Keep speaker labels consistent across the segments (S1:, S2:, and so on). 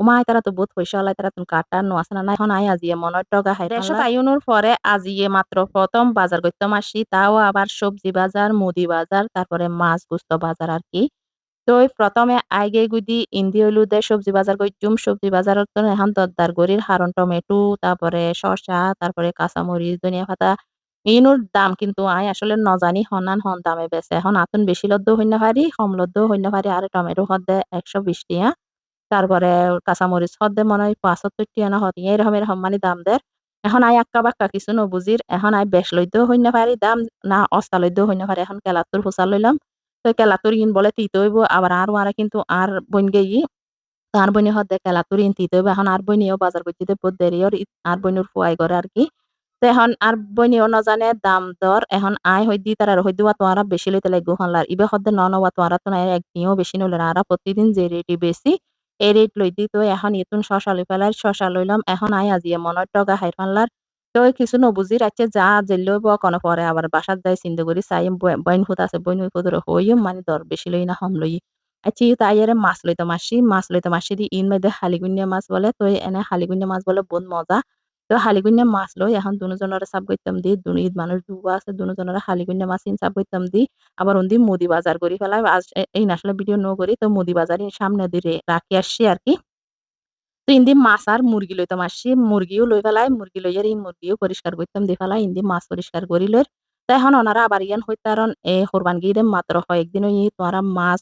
S1: উমাই তারা তো বহুত পয়সা হলাই তারা তুমি কাটার নো আছে না এখন আই আজিয়ে মনের টগা হাই দেশত আইনুর পরে আজিয়ে মাত্র প্রথম বাজার করতাম আসি তাও আবার সবজি বাজার মুদি বাজার তারপরে মাছ গুস্ত বাজার আর কি তো প্রথমে আইগে গুদি ইন্দি হইলু দে সবজি বাজার করতুম সবজি বাজারত এখন দরদার গরির হারন টমেটো তারপরে শসা তারপরে কাঁচামরিচ ধনিয়া পাতা ইনুর দাম কিন্তু আই আসলে নজানি হনান হন দামে বেছে এখন আতুন বেশি লদ্দ হইন্য পারি কম লদ্দ হইন্য পারি আর টমেটো হদ্দে একশো বিশ টিয়া তারপরে কাঁচামরিচ হদ্দে মনে হয় পাঁচত্তর টিয়া না হতি। এরকম এরকম মানে দাম দের এখন আই আক্কা বাক্কা কিছু নবুজির, এখন আই বেশ লইতেও হইন্য পারি, দাম না অস্তা লইতেও হইন্য পারি। এখন কেলাত্তর ফুসা লইলাম। তো কেলাতুর ইন বলে তিতে হইব, আবার আর ওয়ারা কিন্তু আর বইন গেই। আর বইনি হদ্দে কেলাতুর ইন তিতে হইব, এখন আর বইনিও বাজার করতে বহুত দেরি ওর আর বইনুর ফুয়াই করে আর কি। তো এখন আর বইনিও নজানে দাম দর, এখন আই হই দি তারা হই দিওয়া তোয়ারা বেশি লইতে লাগবো। হনলার ইবে হদ্দে ন নওয়া তোয়ারা তো নাই একদিনও বেশি নইলে না। আরা প্রতিদিন যে রেটই বেশি। এই রেট লই দি তো এখন ইতুন শশা লই ফেলার শশা লইলাম এখন আই আজিয়ে মনের টগা হাই ফানলার তো কিছু নবুজি রাখছে যা জেল কোনো পরে আবার বাসাত যাই চিন্তা করি চাই বইন ফুত আছে, বইন ফুট হইও মানে দর বেশি লই না হম লই আচ্ছা তাইয়ারে মাছ লইতে মাসি মাছ লইতে মাসি দি ইন মধ্যে হালিগুনিয়া মাছ বলে তো এনে হালিগুনিয়া মাছ বলে বহুত মজা। তো হালিগুনিয়া মাছ লই এখন দুজনের সাব করতাম দি, দু, ঈদ মানুষ দু আছে দুজনের হালিগুনিয়া মাছ ইন সাব করতাম দি, আবার উন্দি মুদি বাজার করি ফেলাই, আজ এই আসলে ভিডিও নো করি, তো মুদি বাজার সামনে দিয়ে রাখি আসছি আর কি। তো ইন্দি মাছ আর মুরগি লইতাম আসছি, মুরগিও লই ফেলাই, মুরগি লইয়ার ইন মুরগিও পরিষ্কার করতাম দি ফেলায় ইন্দি মাছ পরিষ্কার করি লই তো এখন ওনারা আবার ইয়ান হইতারন এ কোরবান গিয়ে মাত্র কয়েকদিন ওই তোরা মাছ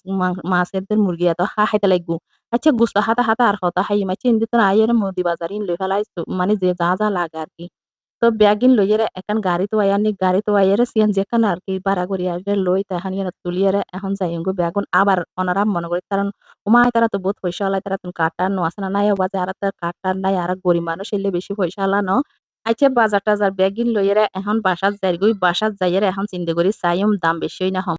S1: মাছের দের মুরগি এত হা খাইতে লাগবো আচ্ছা গুস্ত হাতা হাতা আর হতা হাই মাছি ইন্দি তো আইয়ের মুদি বাজার ইন লই ফেলাই মানে যে যা যা লাগে আর কি তো ব্যাগিন লইয়ের এখন গাড়ি তো আয়ানি গাড়ি তো আইয়ের সিয়ান যেখান আর কি বাড়া করি আসবে লই তাহান ইয়ান তুলিয়ারে এখন যাই ব্যাগুন আবার ওনারা মনে করি কারণ উমায় তারা তো বহুত পয়সা হলাই তারা তুমি কাটার নো আছে না নাই বাজে আর তার কাটার নাই আর গরিব মানুষ এলে বেশি পয়সা হলা ন আচ্ছা বাজার টাজার ব্যাগিন লইয়েরা এখন বাসাত যাই বাসাত যাইয়ের এখন চিন্তা করি চাইম দাম বেশি না হম।